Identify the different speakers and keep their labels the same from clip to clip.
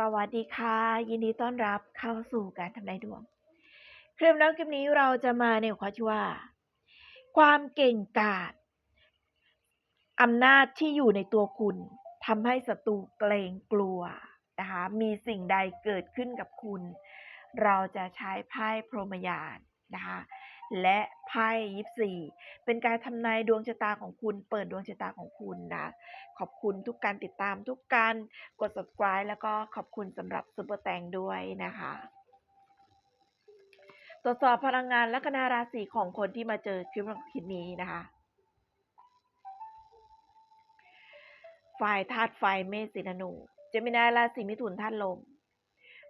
Speaker 1: สวัสดีค่ะ ยินดีต้อนรับเข้าสู่การทำนายดวง คลิปแล้วคลิปนี้เราจะมาในหัวข้อที่ว่า ความเก่งกาจอำนาจที่อยู่ในตัวคุณทำให้ศัตรูเกรงกลัวนะคะมีสิ่งใดเกิดขึ้นกับคุณ เราจะใช้ไพ่พรหมยานนะคะ และไพ่ยิปซีเป็นการทำนายดวงชะตาของคุณ เปิดดวงชะตาของคุณนะ ขอบคุณทุกการติดตามทุกการกด subscribe แล้วก็ขอบคุณสำหรับซุปเปอร์แตงด้วยนะคะตรวจสอบพลังงานและคณะราศีของคนที่มาเจอคลิปคลิปนี้นะคะฝ่ายธาตุไฟเมษสิงห์ธนูเจมินาราศีมิถุนธาตุลม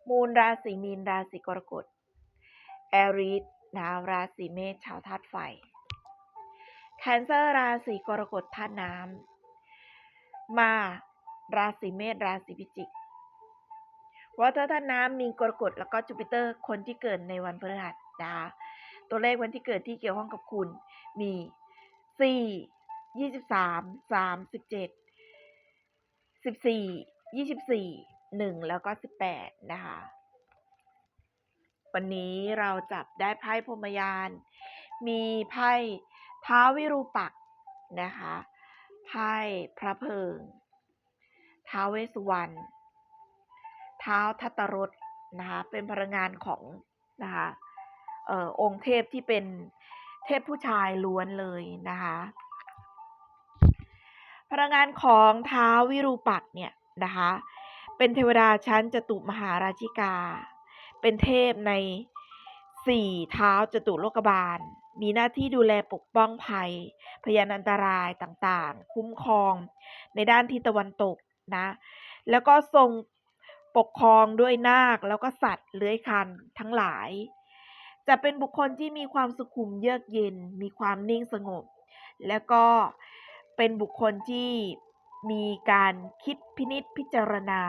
Speaker 1: มูลราศีมีนราศีกรกฎแอริส นะราศีเมษชาวธาตุไฟแคนเซอร์ราศีกรกฎธาตุน้ำมาราศีเมษราศีพิจิกวอเตอร์ธาตุน้ำมีกรกฎแล้วก็จูปิเตอร์คนที่เกิดในวันพฤหัสนะคะตัวเลขวันที่เกิดที่เกี่ยวข้องกับคุณมี 4 23 37 14 24 1 แล้วก็ 18 นะคะ วันนี้เราจับได้ไพ่พรมยาน มีไพ่ท้าวิรูปักษ์นะคะ ไพ่พระเพิง ท้าวเวสุวรรณ ท้าวทัตตรสนะคะ เป็นพลังงานของนะคะออองค์เทพที่เป็นเทพผู้ชายล้วนเลยนะคะ พลังงานของท้าววิรูปักษ์เนี่ยนะคะ เป็นเทวดาชั้นจตุมหาราชิกา เป็นเทพในสี่เท้าจตุโลกบาล มีหน้าที่ดูแลปกป้องภัย พยานอันตรายต่างๆ คุ้มครองในด้านทิศตะวันตกนะ แล้วก็ทรงปกครองด้วยนาคแล้วก็สัตว์เลื้อยคลานทั้งหลาย จะเป็นบุคคลที่มีความสุขุมเยือกเย็น มีความนิ่งสงบ แล้วก็เป็นบุคคลที่มีการคิดพินิษพิจารณา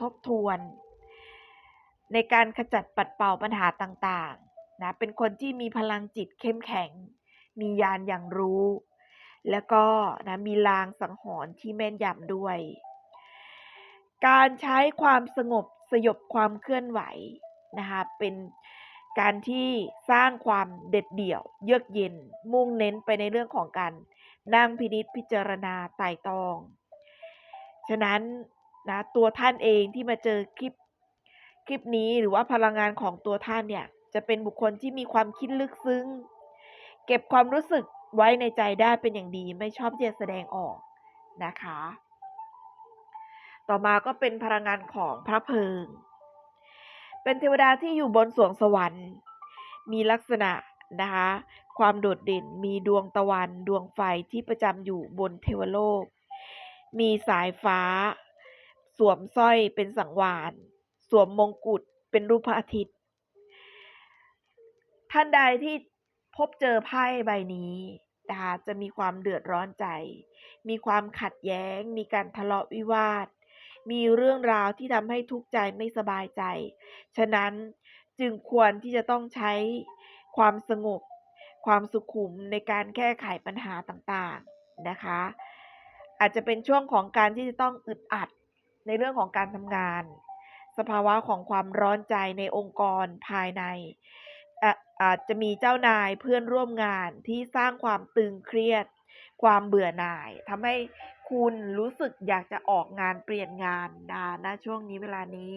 Speaker 1: ทบทวน ในการขจัดปัดเป่าปัญหาต่างๆนะเป็นคนที่มีพลังจิตเข้มแข็ง มีญาณอย่างรู้ แล้วก็นะมีลางสังหรณ์ที่แม่นยำด้วย การใช้ความสงบสยบความเคลื่อนไหวนะคะเป็นการที่สร้างความเด็ดเดี่ยว เยือกเย็น มุ่งเน้นไปในเรื่องของการนั่งพินิษพิจารณาไต่ตอง ฉะนั้นนะตัวท่านเองที่มาเจอคลิป คลิปนี้หรือว่าพลังงานของตัวท่านเนี่ย จะเป็นบุคคลที่มีความคิดลึกซึ้ง เก็บความรู้สึกไว้ในใจได้เป็นอย่างดีไม่ชอบที่จะแสดงออกนะคะ ต่อมาก็เป็นพลังงานของพระเพิง เป็นเทวดาที่อยู่บนสวงสวรรค์ มีลักษณะนะคะความโดดเด่นมีดวงตะวันดวงไฟที่ประจำอยู่บนเทวโลก มีสายฟ้า สวมสร้อยเป็นสังวาน สวมมงกุฎเป็นรูปพระอาทิตย์ ท่านใดที่พบเจอไพ่ใบนี้นะคะจะมีความเดือดร้อนใจ มีความขัดแย้ง มีการทะเลาะวิวาท มีเรื่องราวที่ทำให้ทุกข์ใจไม่สบายใจ ฉะนั้นจึงควรที่จะต้องใช้ความสงบ ความสุขุมในการแก้ไขปัญหาต่างๆนะคะ อาจจะเป็นช่วงของการที่จะต้องอึดอัดในเรื่องของการทำงาน สภาวะของความร้อนใจในองค์กรภายใน อาจจะมีเจ้านายเพื่อนร่วมงานที่สร้างความตึงเครียด ความเบื่อหน่ายทำให้คุณรู้สึกอยากจะออกงานเปลี่ยนงานนะณช่วงนี้เวลานี้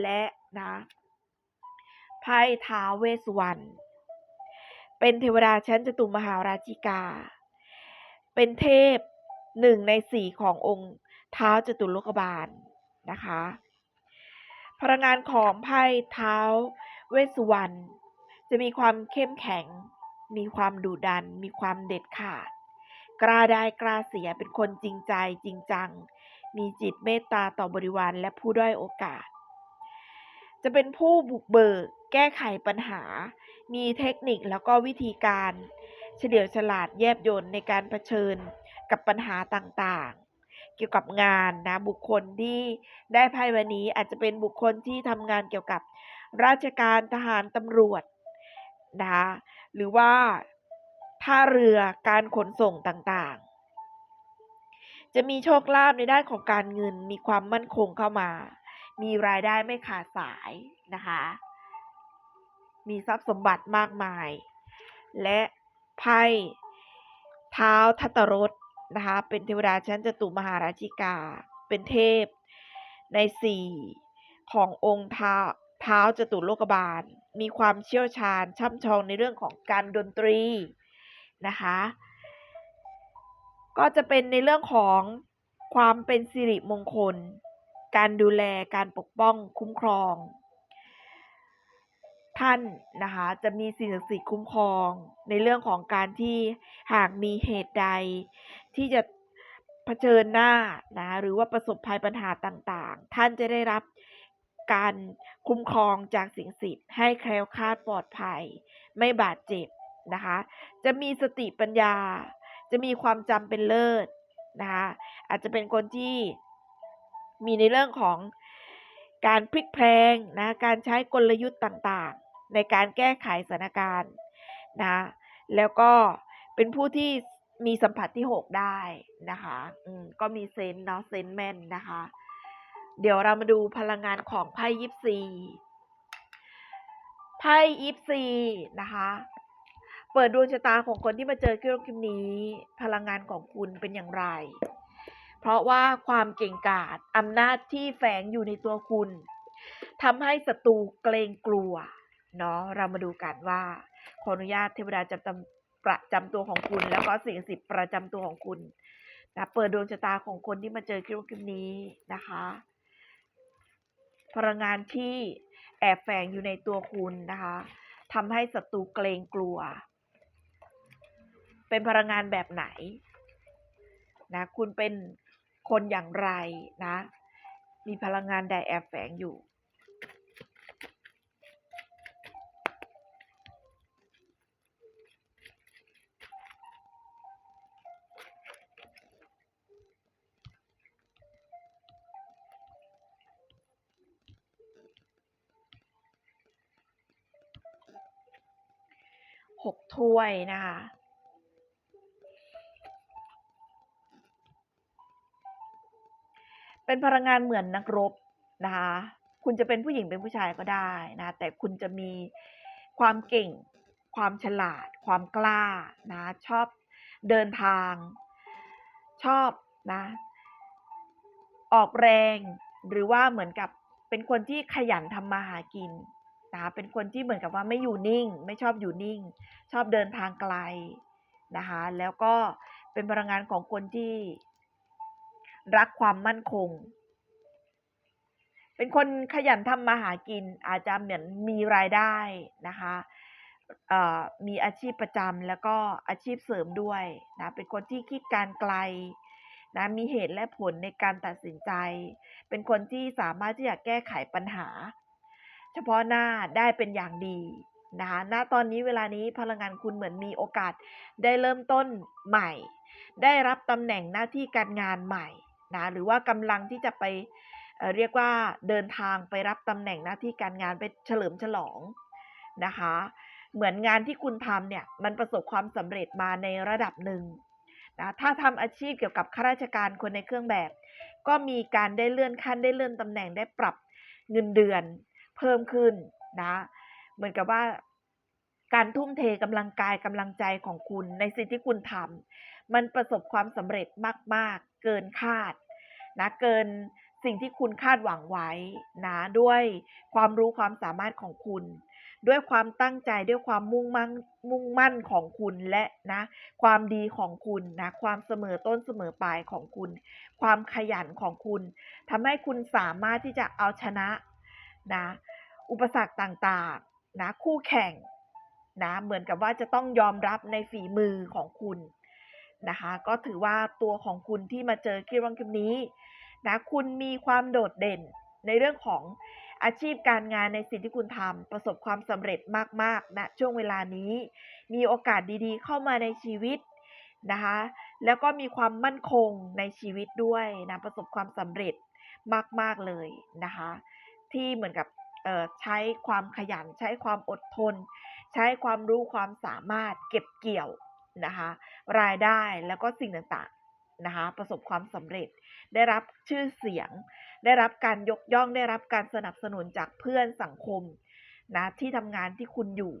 Speaker 1: และนะไพ่ท้าเวสวรรณเป็นเทวดาชั้นจตุมหาราชิกา เป็นเทพหนึ่งในสี่ขององค์เท้าจตุโลกบาลนะคะ พลังงานของไพ่เท้า เวสุวรรณจะมีความเข้มแข็ง มีความดุดัน มีความเด็ดขาด กล้าได้กล้าเสียเป็นคนจริงใจจริงจัง มีจิตเมตตาต่อบริวารและผู้ด้อยโอกาส จะเป็นผู้บุกเบิก แก้ไขปัญหา มีเทคนิคแล้วก็วิธีการ เฉลียวฉลาดแยบยลในการเผชิญกับปัญหาต่างๆ เกี่ยวกับงานนะบุคคลที่ได้ไพ่วันนี้อาจจะเป็นบุคคลที่ทำงานเกี่ยวกับราชการทหารตำรวจนะคะหรือว่าท่าเรือการขนส่งต่างๆ จะมีโชคลาภในด้านของการเงินมีความมั่นคงเข้ามา มีรายได้ไม่ขาดสายนะคะมีทรัพย์สมบัติมากมาย และไพ่เท้าทัตตรส นะคะ เป็นเทวดาชั้นจตุมหาราชิกา เป็นเทพในสี่ขององค์เท้าเท้าจตุโลกบาล มีความเชี่ยวชาญช่ำชองในเรื่องของการดนตรีนะคะ ก็จะเป็นในเรื่องของความเป็นสิริมงคล การดูแลการปกป้องคุ้มครอง ท่านนะคะจะมีสิ่งศักดิ์สิทธิ์คุ้มครอง ในเรื่องของการที่หากมีเหตุใด ที่จะเผชิญหน้านะหรือว่าประสบภัยปัญหาต่างๆ ท่านจะได้รับการคุ้มครองจากสิ่งศักดิ์สิทธิ์ให้แคล้วคลาดปลอดภัย ไม่บาดเจ็บนะคะจะมีสติปัญญา จะมีความจำเป็นเลิศนะคะอาจจะเป็นคนที่มีในเรื่องของการพลิกแพลงนะการใช้กลยุทธ์ต่างๆ ในการแก้ไขสถานการณ์นะ แล้วก็เป็นผู้ที่มีสัมผัสที่6ได้นะคะอืมก็มีเซนส์เนาะเซนแมนนะคะ เดี๋ยวเรามาดูพลังงานของไพ่ยิปซีไพ่ยิปซีนะคะเปิดดวงชะตาของคนที่มาเจอคลิปคลิปนี้ พลังงานของคุณเป็นอย่างไร เพราะว่าความเก่งกาจอำนาจที่แฝงอยู่ในตัวคุณทำให้ศัตรูเกรงกลัว เนาะเรามาดูกันว่า ขออนุญาตเทวดาจำตำประจำตัวของคุณ แล้วก็สิ่งศักดิ์สิทธิ์ประจำตัวของคุณนะเปิดดวงชะตาของคนที่มาเจอคลิปคลิปนี้นะคะ พลังงานที่แอบแฝงอยู่ในตัวคุณนะคะทำให้ศัตรูเกรงกลัว เป็นพลังงานแบบไหนนะคุณเป็นคนอย่างไรนะ มีพลังงานใดแอบแฝงอยู่ ถ้วยนะคะ เป็นพลังงานเหมือนนักรบนะคะ คุณจะเป็นผู้หญิงเป็นผู้ชายก็ได้นะ แต่คุณจะมีความเก่ง ความฉลาด ความกล้านะ ชอบเดินทาง ชอบนะ ออกแรง หรือว่าเหมือนกับเป็นคนที่ขยันทำมาหากิน นะเป็นคนที่เหมือนกับว่าไม่อยู่นิ่ง ไม่ชอบอยู่นิ่ง ชอบเดินทางไกลนะคะแล้วก็เป็นพลังงานของคนที่ รักความมั่นคง เป็นคนขยันทำมาหากิน อาจจะเหมือนมีรายได้นะคะมีอาชีพประจำแล้วก็อาชีพเสริมด้วยนะเป็นคนที่คิดการไกลนะมีเหตุและผลในการตัดสินใจ เป็นคนที่สามารถที่จะแก้ไขปัญหา เฉพาะหน้าได้เป็นอย่างดีนะคะณตอนนี้เวลานี้พลังงานคุณเหมือนมีโอกาสได้เริ่มต้นใหม่ ได้รับตำแหน่งหน้าที่การงานใหม่นะหรือว่ากำลังที่จะไปเอ่อเรียกว่าเดินทางไปรับตำแหน่งหน้าที่การงานไปเฉลิมฉลองนะคะ เหมือนงานที่คุณทำเนี่ยมันประสบความสำเร็จมาในระดับหนึ่งนะถ้าทำอาชีพเกี่ยวกับข้าราชการคนในเครื่องแบบ ก็มีการได้เลื่อนขั้นได้เลื่อนตำแหน่งได้ปรับเงินเดือน เพิ่มขึ้นนะ เหมือนกับว่าการทุ่มเทกำลังกายกำลังใจของคุณในสิ่งที่คุณทำมันประสบความสำเร็จมาก ๆ เกินคาดนะเกินสิ่งที่คุณคาดหวังไว้นะด้วยความรู้ความสามารถของคุณ ด้วยความตั้งใจด้วยความมุ่งมั่นมุ่งมั่นของคุณและนะความดีของคุณนะความเสมอต้นเสมอปลายของคุณ ความขยันของคุณทำให้คุณสามารถที่จะเอาชนะ นะ อุปสรรคต่างๆ นะ คู่แข่ง นะ เหมือนกับว่าจะต้องยอมรับในฝีมือของคุณนะคะ ก็ถือว่าตัวของคุณที่มาเจอคลิปวันคลิปนี้ นะ คุณมีความโดดเด่นในเรื่องของอาชีพการงานในสิ่งที่คุณทำประสบความสำเร็จมากๆณนะช่วงเวลานี้ มีโอกาสดีๆ เข้ามาในชีวิตนะคะ แล้วก็มีความมั่นคงในชีวิตด้วยนะประสบความสำเร็จมาก ๆ เลยนะคะ ที่เหมือนกับใช้ความขยัน ใช้ความอดทน ใช้ความรู้ความสามารถเก็บเกี่ยวนะคะรายได้แล้วก็สิ่งต่างๆนะคะประสบความสำเร็จ ได้รับชื่อเสียง ได้รับการยกย่องได้รับการสนับสนุนจากเพื่อนสังคมนะที่ทำงานที่คุณอยู่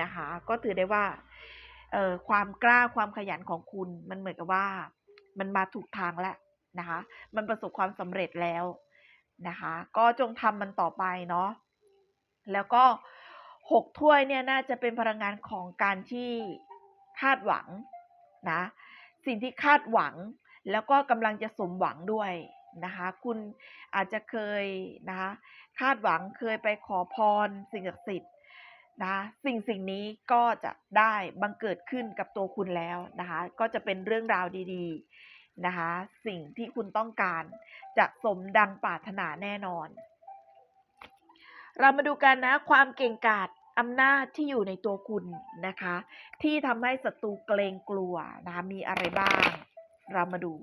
Speaker 1: นะคะก็ถือได้ว่าความกล้าความขยันของคุณมันเหมือนกับว่า มันมาถูกทางแล้วนะคะมันประสบความสำเร็จแล้ว นะคะ ก็จงทำมันต่อไปเนาะแล้วก็หกถ้วยเนี่ยน่าจะเป็นพลังงานของการที่คาดหวังนะสิ่งที่คาดหวังแล้วก็กำลังจะสมหวังด้วยนะคะ คุณอาจจะเคยนะคะคาดหวังเคยไปขอพรสิ่งศักดิ์สิทธิ์นะสิ่งสิ่งนี้ก็จะได้บังเกิดขึ้นกับตัวคุณแล้วนะคะ ก็จะเป็นเรื่องราวดี ๆ นะคะ สิ่งที่คุณต้องการจะสมดังปรารถนาแน่นอน เรามาดูกันนะความเก่งกาจอำนาจที่อยู่ในตัวคุณนะคะ ที่ทำให้ศัตรูเกรงกลัวนะคะมีอะไรบ้าง เรามาดู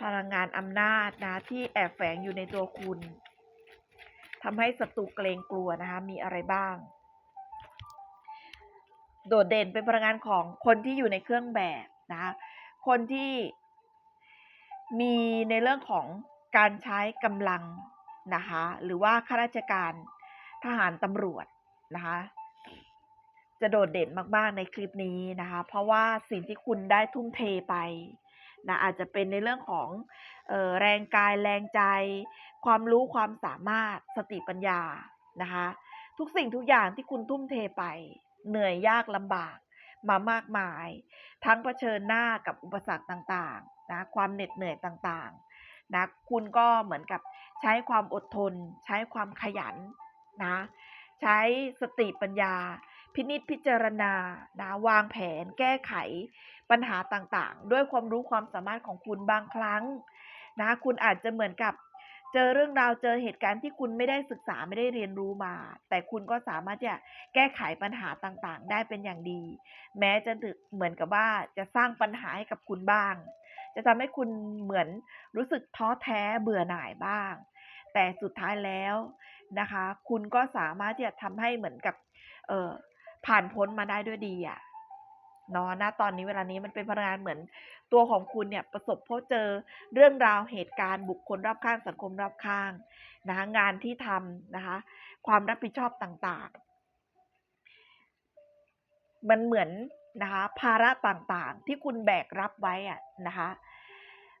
Speaker 1: พลังงานอำนาจนะที่แอบแฝงอยู่ในตัวคุณทำให้ศัตรูเกรงกลัวนะคะมีอะไรบ้าง โดดเด่นเป็นพลังงานของคนที่อยู่ในเครื่องแบบนะคะ คนที่มีในเรื่องของการใช้กำลังนะคะหรือว่าข้าราชการทหารตำรวจนะคะจะโดดเด่นมากๆในคลิปนี้นะคะ เพราะว่าสิ่งที่คุณได้ทุ่มเทไปนะอาจจะเป็นในเรื่องของออแรงกายแรงใจ ความรู้ความสามารถสติปัญญานะคะ ทุกสิ่งทุกอย่างที่คุณทุ่มเทไป เหนื่อยยากลำบาก มามากมาย ทั้งเผชิญหน้ากับอุปสรรคต่างๆนะความเหน็ดเหนื่อยต่างๆนะคุณก็เหมือนกับใช้ความอดทน ใช้ความขยันนะใช้สติปัญญา พินิจพิจารณานะวางแผน แก้ไขปัญหาต่างๆ ด้วยความรู้ความสามารถของคุณบางครั้งนะคุณอาจจะเหมือนกับ เจอเรื่องราวเจอเหตุการณ์ที่คุณไม่ได้ศึกษาไม่ได้เรียนรู้มา แต่คุณก็สามารถจะแก้ไขปัญหาต่างๆ ได้เป็นอย่างดี แม้จะถึงเหมือนกับว่าจะสร้างปัญหาให้กับคุณบ้าง จะทำให้คุณเหมือนรู้สึกท้อแท้เบื่อหน่ายบ้าง แต่สุดท้ายแล้วนะคะ คุณก็สามารถที่จะทำให้เหมือนกับผ่านพ้นมาได้ด้วยดีอะ่ะ เนาะณตอนนี้เวลานี้มันเป็นพลังงานเหมือนตัวของคุณเนี่ยประสบพบเจอเรื่องราวเหตุการณ์บุคคลรอบข้างสังคมรอบข้างนะคะงานที่ทำนะคะความรับผิดชอบต่างๆ มันเหมือนนะคะภาระต่างๆ ที่คุณแบกรับไว้อะนะคะ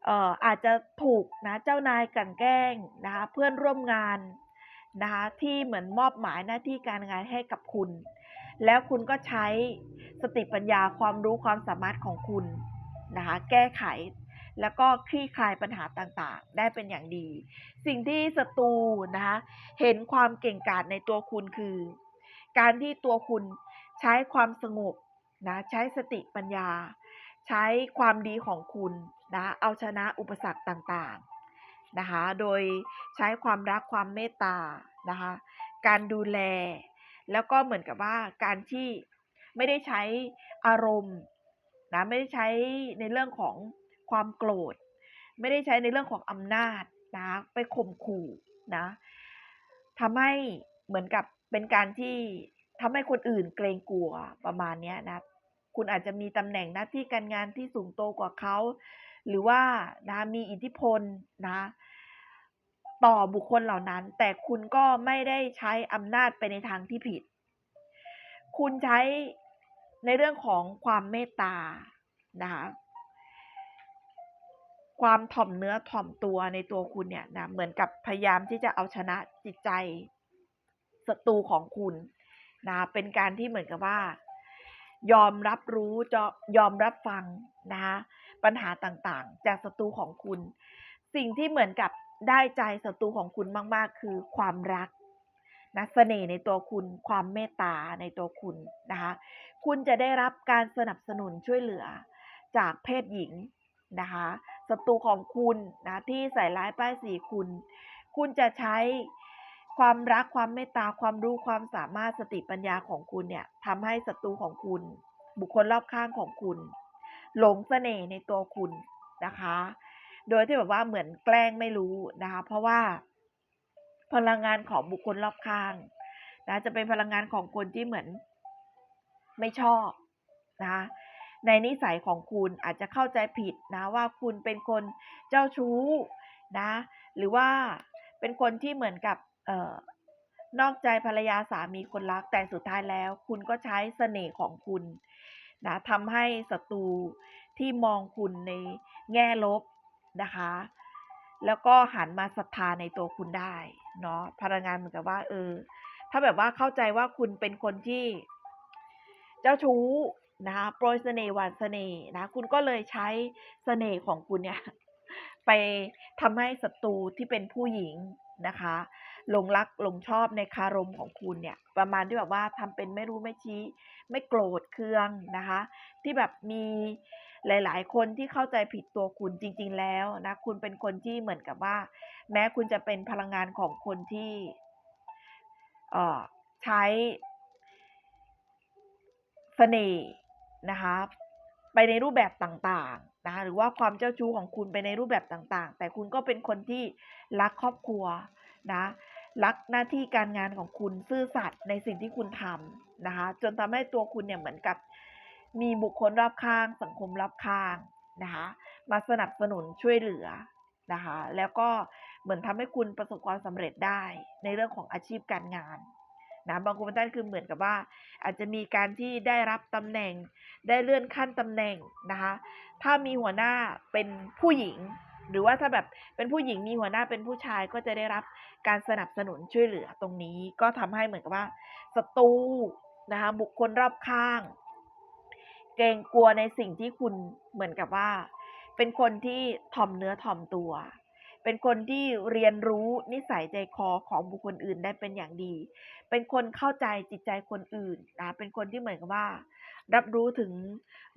Speaker 1: เอ่ออาจจะถูกนะเจ้านายกันแกล้งนะคะเพื่อนร่วมงานนะคะที่เหมือนมอบหมายหน้าที่การงานให้กับคุณ แล้วคุณก็ใช้สติปัญญาความรู้ความสามารถของคุณนะคะแก้ไขแล้วก็คลี่คลายปัญหาต่างๆ ได้เป็นอย่างดี สิ่งที่ศัตรูนะคะเห็นความเก่งกาจในตัวคุณคือ การที่ตัวคุณใช้ความสงบนะใช้สติปัญญา ใช้ความดีของคุณนะเอาชนะอุปสรรคต่างๆนะคะโดยใช้ความรักความเมตตานะคะการดูแล แล้วก็เหมือนกับว่าการที่ไม่ได้ใช้อารมณ์นะไม่ได้ใช้ในเรื่องของความโกรธ ไม่ได้ใช้ในเรื่องของอำนาจนะไปข่มขู่นะทำให้เหมือนกับเป็นการที่ทำให้คนอื่นเกรงกลัวประมาณเนี้นะคุณอาจจะมีตำแหน่งหน้าที่การงานที่สูงโตกว่าเขา หรือว่านะมีอิทธิพลนะ ต่อบุคคลเหล่านั้น แต่คุณก็ไม่ได้ใช้อำนาจไปในทางที่ผิด คุณใช้ในเรื่องของความเมตตานะคะความถ่อมเนื้อถ่อมตัวในตัวคุณเนี่ยนะเหมือนกับพยายามที่จะเอาชนะจิตใจศัตรูของคุณนะเป็นการที่เหมือนกับว่า ยอมรับรู้จะยอมรับฟังนะคะปัญหาต่างๆ จากศัตรูของคุณ สิ่งที่เหมือนกับ ได้ใจศัตรูของคุณมาก ๆ คือความรักนะเสน่ห์ในตัวคุณความเมตตาในตัวคุณนะคะคุณจะได้รับการสนับสนุนช่วยเหลือจากเพศหญิงนะคะศัตรูของคุณนะที่ใส่ร้ายป้ายสีคุณ คุณจะใช้ความรักความเมตตาความรู้ความสามารถสติปัญญาของคุณเนี่ยทำให้ศัตรูของคุณ บุคคลรอบข้างของคุณ หลงเสน่ห์ในตัวคุณนะคะ โดยที่แบบว่าเหมือนแกล้งไม่รู้นะคะ เพราะว่าพลังงานของบุคคลรอบข้างนะจะเป็นพลังงานของคนที่เหมือนไม่ชอบนะในนิสัยของคุณอาจจะเข้าใจผิดนะว่าคุณเป็นคนเจ้าชู้นะหรือว่าเป็นคนที่เหมือนกับเอ่อนอกใจภรรยาสามีคนรักแต่สุดท้ายแล้ว คุณก็ใช้เสน่ห์ของคุณนะทำให้ศัตรูที่มองคุณในแง่ลบ นะคะ แล้วก็หันมาศรัทธาในตัวคุณได้เนาะพลังงานเหมือนกับว่า เออ ถ้าแบบว่าเข้าใจว่าคุณเป็นคนที่ เจ้าชู้นะคะโปรยเสน่ห์หวานเสน่ห์นะ คุณก็เลยใช้เสน่ห์ของคุณเนี่ย ไปทำให้ศัตรูที่เป็นผู้หญิงนะคะหลงรักหลงชอบในคารมของคุณเนี่ย ประมาณที่แบบว่าทำเป็นไม่รู้ไม่ชี้ ไม่โกรธเคืองนะคะ ที่แบบมี หลายๆ คนที่เข้าใจผิดตัวคุณจริง ๆ แล้วนะ คุณเป็นคนที่เหมือนกับว่า แม้คุณจะเป็นพลังงานของคนที่ใช้เสน่ห์นะคะไปในรูปแบบต่างๆนะคะหรือว่าความเจ้าชู้ของคุณไปในรูปแบบต่างๆ แต่คุณก็เป็นคนที่รักครอบครัวนะรักหน้าที่การงานของคุณซื่อสัตย์ในสิ่งที่คุณทำนะคะจนทำให้ตัวคุณเนี่ยเหมือนกับ มีบุคคลรอบข้าง สังคมรอบข้างนะคะมาสนับสนุนช่วยเหลือนะคะแล้วก็เหมือนทำให้คุณประสบความสำเร็จได้ในเรื่องของอาชีพการงานนะบางคนท่านคือเหมือนกับว่า อาจจะมีการที่ได้รับตำแหน่ง ได้เลื่อนขั้นตำแหน่งนะคะถ้ามีหัวหน้าเป็นผู้หญิง หรือว่าถ้าแบบเป็นผู้หญิงมีหัวหน้าเป็นผู้ชายก็จะได้รับการสนับสนุนช่วยเหลือตรงนี้ ก็ทำให้เหมือนกับว่าศัตรูนะคะบุคคลรอบข้าง เกรงกลัวในสิ่งที่คุณเหมือนกับว่า เป็นคนที่ถ่อมเนื้อถ่อมตัว เป็นคนที่เรียนรู้นิสัยใจคอของบุคคลอื่นได้เป็นอย่างดี เป็นคนเข้าใจจิตใจคนอื่นนะ เป็นคนที่เหมือนกับว่า รับรู้ถึง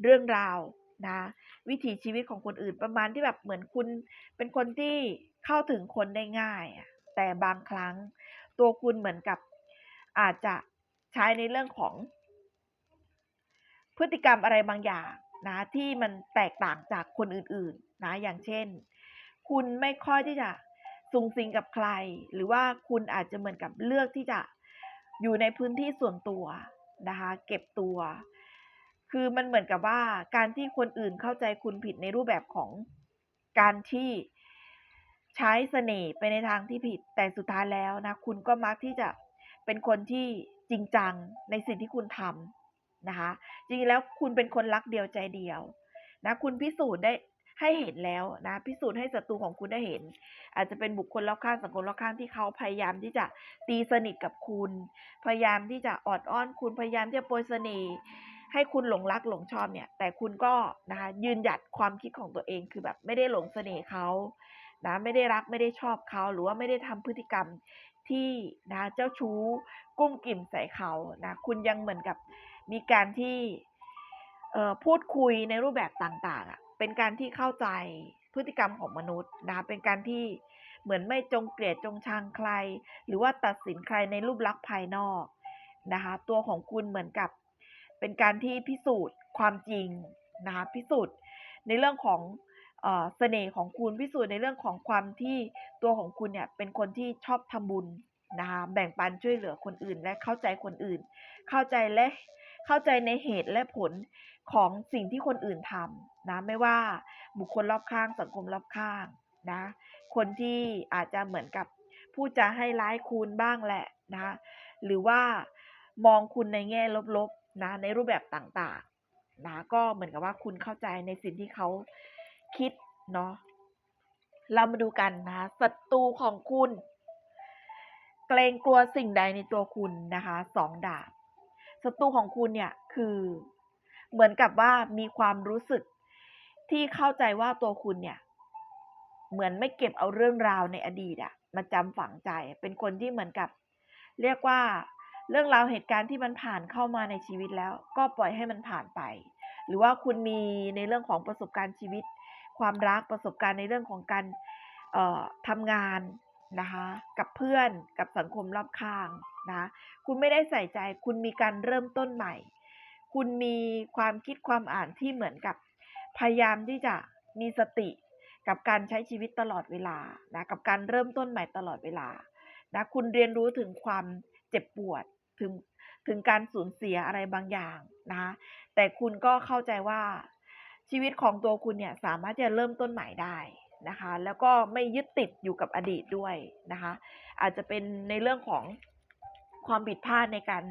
Speaker 1: เรื่องราวนะวิถีชีวิตของคนอื่นประมาณที่แบบเหมือนคุณ เป็นคนที่เข้าถึงคนได้ง่าย แต่บางครั้งตัวคุณเหมือนกับอาจจะใช้ในเรื่องของ พฤติกรรมอะไรบางอย่างนะที่มันแตกต่างจากคนอื่นๆนะอย่างเช่น คุณไม่ค่อยที่จะสุงสิงกับใคร หรือว่าคุณอาจจะเหมือนกับเลือกที่จะอยู่ในพื้นที่ส่วนตัวนะคะเก็บตัว คือมันเหมือนกับว่าการที่คนอื่นเข้าใจคุณผิดในรูปแบบของการที่ใช้เสน่ห์ไปในทางที่ผิด แต่สุดท้ายแล้วนะคุณก็มักที่จะเป็นคนที่จริงจังในสิ่งที่คุณทำ นะคะ จริงแล้วคุณเป็นคนรักเดียวใจเดียวนะคุณพิสูจน์ได้ให้เห็นแล้วนะพิสูจน์ให้ศัตรูของคุณได้เห็น อาจจะเป็นบุคคลรอบข้างสังคมรอบข้างที่เขาพยายามที่จะตีสนิทกับคุณ พยายามที่จะออดอ้อน คุณพยายามที่จะโปรยเสน่ห์ให้คุณหลงรักหลงชอบเนี่ย แต่คุณก็นะคะยืนหยัดความคิดของตัวเองคือแบบไม่ได้หลงเสน่ห์เขานะไม่ได้รักไม่ได้ชอบเขาหรือว่าไม่ได้ทำพฤติกรรมที่นะเจ้าชู้กุ้มกิ่มใส่เขานะคุณยังเหมือนกับ มีการที่พูดคุยในรูปแบบต่างๆอะเป็นการที่เข้าใจพฤติกรรมของมนุษย์นะเป็นการที่เหมือนไม่จงเกลียดจงชังใคร หรือว่าตัดสินใครในรูปลักษณ์ภายนอกนะคะตัวของคุณเหมือนกับเป็นการที่พิสูจน์ความจริงนะคะพิสูจน์ในเรื่องของเอ่อเสน่ห์ของคุณพิสูจน์ในเรื่องของความที่ตัวของคุณเนี่ยเป็นคนที่ชอบทำบุญนะคะแบ่งปันช่วยเหลือคนอื่นและเข้าใจคนอื่น เข้าใจและ เข้าใจในเหตุและผลของสิ่งที่คนอื่นทำนะไม่ว่าบุคคลรอบข้างสังคมรอบข้างนะคนที่อาจจะเหมือนกับพูดจาให้ร้ายคุณบ้างแหละนะหรือว่ามองคุณในแง่ลบๆนะในรูปแบบต่างๆนะก็เหมือนกับว่าคุณเข้าใจในสิ่งที่เขาคิดเนาะเรามาดูกันนะศัตรูของคุณ เกรงกลัวสิ่งใดในตัวคุณนะคะ2ดาบ ศัตรูของคุณเนี่ยคือเหมือนกับว่ามีความรู้สึกที่เข้าใจว่าตัวคุณเนี่ย เหมือนไม่เก็บเอาเรื่องราวในอดีตอะมาจำฝังใจเป็นคนที่เหมือนกับ เรียกว่าเรื่องราวเหตุการณ์ที่มันผ่านเข้ามาในชีวิตแล้ว ก็ปล่อยให้มันผ่านไป หรือว่าคุณมีในเรื่องของประสบการณ์ชีวิต ความรักประสบการณ์ในเรื่องของการเอ่อทำงาน นะคะกับเพื่อนกับสังคมรอบข้างนะคุณไม่ได้ใส่ใจ คุณมีการเริ่มต้นใหม่ คุณมีความคิดความอ่านที่เหมือนกับ พยายามที่จะมีสติกับการใช้ชีวิตตลอดเวลานะกับการเริ่มต้นใหม่ตลอดเวลานะคุณเรียนรู้ถึงความเจ็บปวดถึงถึงการสูญเสียอะไรบางอย่างนะคะแต่คุณก็เข้าใจว่าชีวิตของตัวคุณเนี่ยสามารถจะเริ่มต้นใหม่ได้ นะคะ แล้วก็ไม่ยึดติดอยู่กับอดีตด้วยนะคะ อาจจะเป็นในเรื่องของความผิดพลาดในการ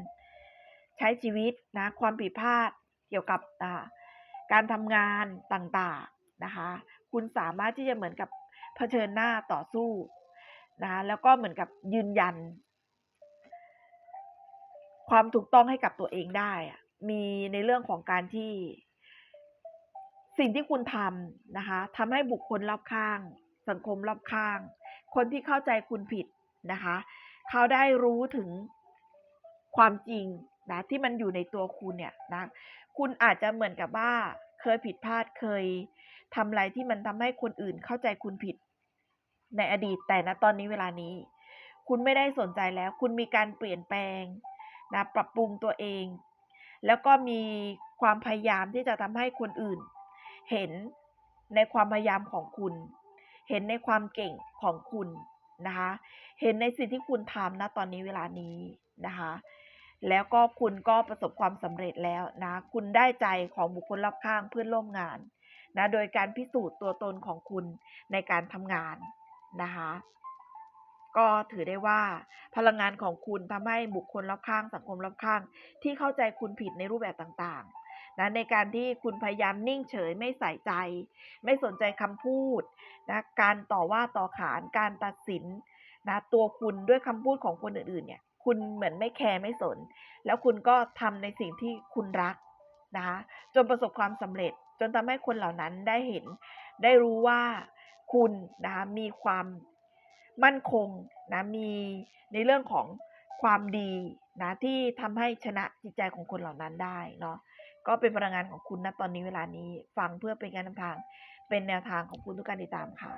Speaker 1: ใช้ชีวิตนะความผิดพลาดเกี่ยวกับการทำงานต่างๆนะคะ คุณสามารถที่จะเหมือนกับเผชิญหน้าต่อสู้นะคะแล้วก็เหมือนกับยืนยัน ความถูกต้องให้กับตัวเองได้อะมีในเรื่องของการที่ สิ่งที่คุณทำนะคะทำให้บุคคลรอบข้าง สังคมรอบข้าง คนที่เข้าใจคุณผิดนะคะ เขาได้รู้ถึงความจริงนะที่มันอยู่ในตัวคุณเนี่ยนะคุณอาจจะเหมือนกับว่าเคยผิดพลาดเคยทำอะไรที่มันทำให้คนอื่นเข้าใจคุณผิด ในอดีตแต่ณตอนนี้เวลานี้ คุณไม่ได้สนใจแล้ว คุณมีการเปลี่ยนแปลงนะปรับปรุงตัวเอง แล้วก็มีความพยายามที่จะทำให้คนอื่น เห็นในความพยายามของคุณ เห็นในความเก่งของคุณนะคะ เห็นในสิ่งที่คุณทำณตอนนี้เวลานี้นะคะ แล้วก็คุณก็ประสบความสำเร็จแล้วนะ คุณได้ใจของบุคคลรอบข้างเพื่อนร่วมงานนะโดยการพิสูจน์ตัวตนของคุณในการทำงานนะคะ ก็ถือได้ว่าพลังงานของคุณทำให้บุคคลรอบข้างสังคมรอบข้าง ที่เข้าใจคุณผิดในรูปแบบต่างๆ นะในการที่คุณพยายามนิ่งเฉยไม่ใส่ใจ ไม่สนใจคำพูดนะการต่อว่าต่อขานการตัดสินนะตัวคุณด้วยคำพูดของคนอื่นๆเนี่ยคุณเหมือนไม่แคร์ไม่สน แล้วคุณก็ทำในสิ่งที่คุณรักนะคะจนประสบความสำเร็จจนทำให้คนเหล่านั้นได้เห็น ได้รู้ว่าคุณนะคะมีความมั่นคงนะมีในเรื่องของความดีนะที่ทำให้ชนะจิตใจของคนเหล่านั้นได้เนาะ ก็เป็นพลังงานของคุณนะตอนนี้เวลานี้ฟังเพื่อเป็นการนำทาง เป็นแนวทางของคุณทุกการติดตามค่ะ